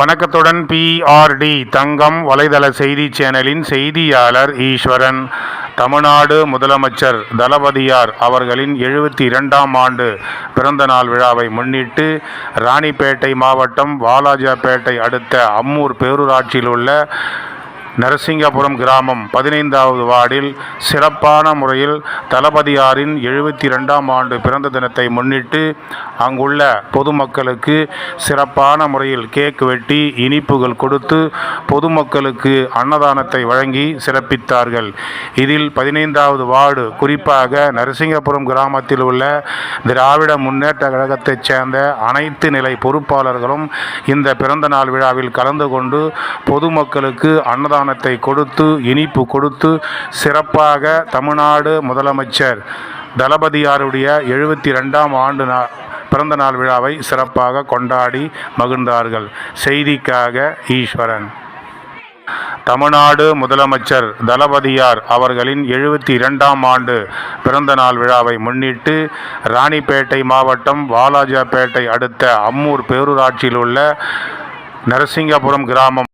வணக்கத்துடன் பிஆர்டி தங்கம் வலைதள செய்தி சேனலின் செய்தியாளர் ஈஸ்வரன். தமிழ்நாடு முதலமைச்சர் தளபதியார் அவர்களின் எழுபத்தி இரண்டாம் ஆண்டு பிறந்தநாள் விழாவை முன்னிட்டு ராணிப்பேட்டை மாவட்டம் வாலாஜாப்பேட்டை அடுத்த அம்மூர் பேரூராட்சியில் உள்ள நரசிங்கபுரம் கிராமம் பதினைந்தாவது வார்டில் சிறப்பான முறையில் தளபதியாரின் எழுபத்தி ரெண்டாம் ஆண்டு பிறந்த தினத்தை முன்னிட்டு அங்குள்ள பொதுமக்களுக்கு சிறப்பான முறையில் கேக் வெட்டி இனிப்புகள் கொடுத்து பொதுமக்களுக்கு அன்னதானத்தை வழங்கி சிறப்பித்தார்கள். இதில் பதினைந்தாவது வார்டு குறிப்பாக நரசிங்கபுரம் கிராமத்தில் உள்ள திராவிட முன்னேற்ற கழகத்தைச் சேர்ந்த அனைத்து நிலை பொறுப்பாளர்களும் இந்த பிறந்த நாள் விழாவில் கலந்து கொண்டு பொதுமக்களுக்கு அன்னதானத்தை கொடுத்து இனிப்பு கொடுத்து சிறப்பாக தமிழ்நாடு முதலமைச்சர் தளபதியாருடைய எழுபத்தி ரெண்டாம் ஆண்டு நா பிறந்த நாள் விழாவை சிறப்பாக கொண்டாடி மகிழ்ந்தார்கள். செய்திக்காக ஈஸ்வரன். தமிழ்நாடு முதலமைச்சர் தளபதியார் அவர்களின் எழுபத்தி இரண்டாம் ஆண்டு பிறந்த நாள் விழாவை முன்னிட்டு ராணிப்பேட்டை மாவட்டம் வாலாஜாபேட்டை அடுத்த அம்மூர் பேரூராட்சியில் உள்ள நரசிங்கபுரம் கிராமம்